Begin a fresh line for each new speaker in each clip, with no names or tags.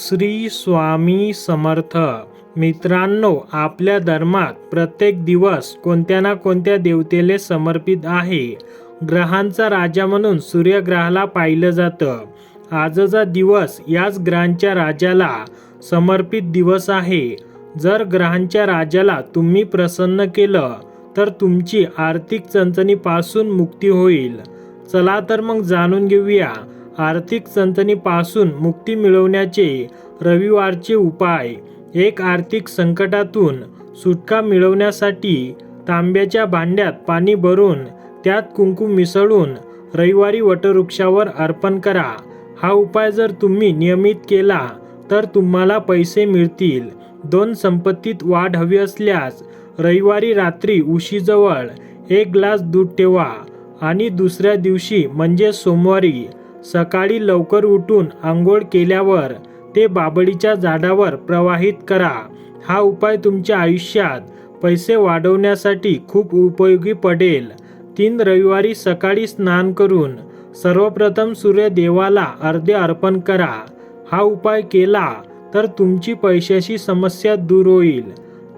श्री स्वामी समर्थ. मित्रांनो आपल्या धर्मात प्रत्येक दिवस कोणत्या ना कोणत्या देवतेला समर्पित आहे? ग्रहांचा राजा म्हणून सूर्यग्रहाला पाहिलं जातं. आजचा दिवस याच ग्रहांच्या राजाला समर्पित दिवस आहे. जर ग्रहांच्या राजाला तुम्ही प्रसन्न केलं तर तुमची आर्थिक चणचणीपासून मुक्ती होईल. चला तर मग जाणून घेऊया. आर्थिक चणचणीपासून मुक्ती मिळवण्याचे रविवारचे उपाय. एक आर्थिक संकटातून सुटका मिळवण्यासाठी तांब्याच्या भांड्यात पाणी भरून त्यात कुंकू मिसळून रविवारी वटवृक्षावर अर्पण करा. हा उपाय जर तुम्ही नियमित केला तर तुम्हाला पैसे मिळतील. दोन संपत्तीत वाढ हवी असल्यास रविवारी रात्री उशीजवळ एक ग्लास दूध ठेवा आणि दुसऱ्या दिवशी म्हणजे सोमवारी सकाळी लवकर उठून आंघोळ केल्यावर ते बाबळीच्या झाडावर प्रवाहित करा. हा उपाय तुमच्या आयुष्यात पैसे वाढवण्यासाठी खूप उपयोगी पडेल. तीन रविवारी सकाळी स्नान करून सर्वप्रथम सूर्यदेवाला अर्धे अर्पण करा. हा उपाय केला तर तुमची पैशाची समस्या दूर होईल.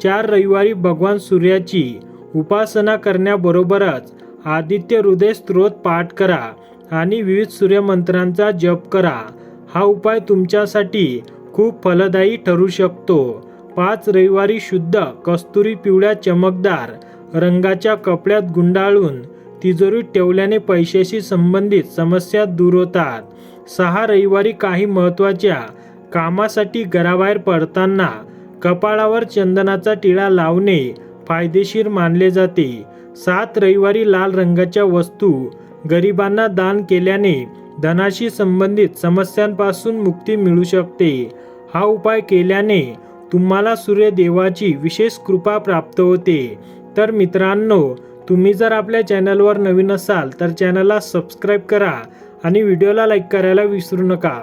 चार रविवारी भगवान सूर्याची उपासना करण्याबरोबरच आदित्य हृदय स्त्रोत पाठ करा. आणि विविध सूर्यमंत्रांचा जप करा. हा उपाय तुमच्यासाठी खूप फलदायी ठरू शकतो. पाच रविवारी शुद्ध कस्तुरी पिवळ्या चमकदार रंगाच्या कपड्यात गुंडाळून तिजोरीत ठेवल्याने पैशाशी संबंधित समस्या दूर होतात. सहा रविवारी काही महत्त्वाच्या कामासाठी घराबाहेर पडताना कपाळावर चंदनाचा टिळा लावणे फायदेशीर मानले जाते. सात रविवारी लाल रंगाच्या वस्तू गरिबांना दान केल्याने धनाशी संबंधित समस्यांपासून मुक्ती मिळू शकते. हा उपाय केल्याने तुम्हाला सूर्यदेवाची विशेष कृपा प्राप्त होते. तर मित्रांनो तुम्ही जर आपल्या चॅनलवर नवीन असाल तर चॅनलला सबस्क्राईब करा आणि व्हिडिओला लाईक करायला विसरू नका.